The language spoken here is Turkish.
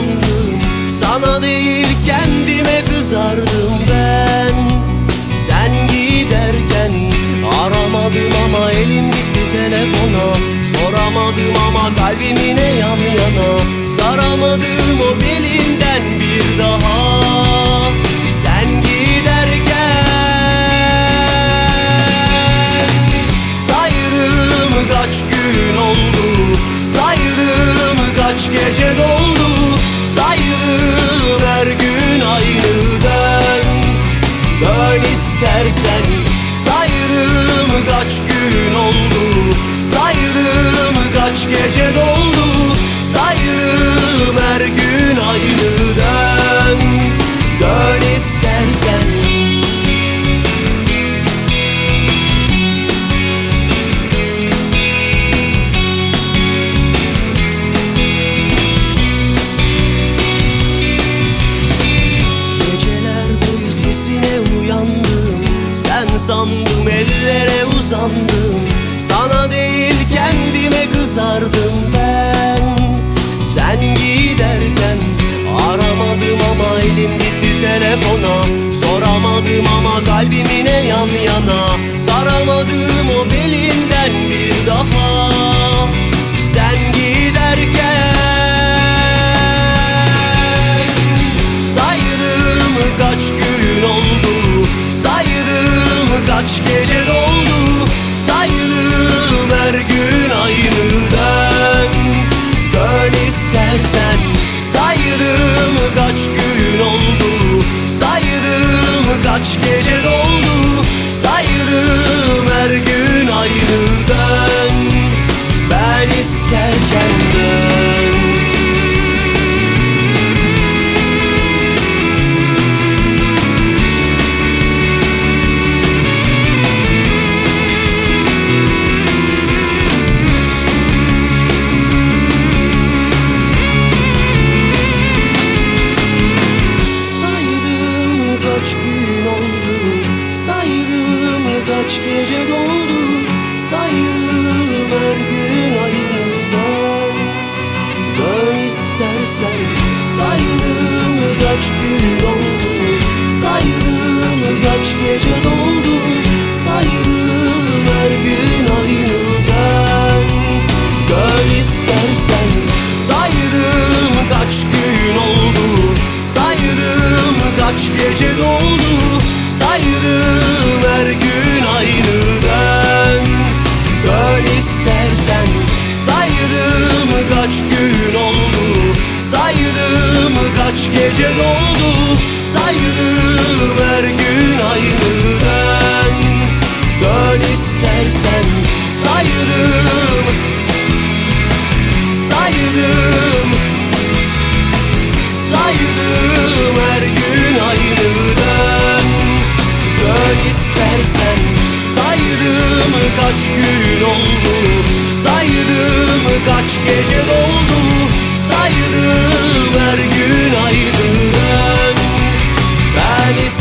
sandım Sana değil kendime kızardım ben. Sen giderken aramadım ama elim gitti telefona. Soramadım ama kalbim yine yan yana. Saramadım o belinden gece doldu Saydım her gün aynı dön Dön istersen. Geceler boyu sesine uyandım. Sen sandım ellere uzandım. Sana değil ama kalbim yine yan yana Saramadım o belinden bir daha Saydım kaç gün oldu oldu? Saydığım her gün aynı dön istersen saydım Saydım Saydım her gün aynı Dön istersen saydım kaç gün oldu? Saydım kaç gece doldu? Saydım her gün aydın Ani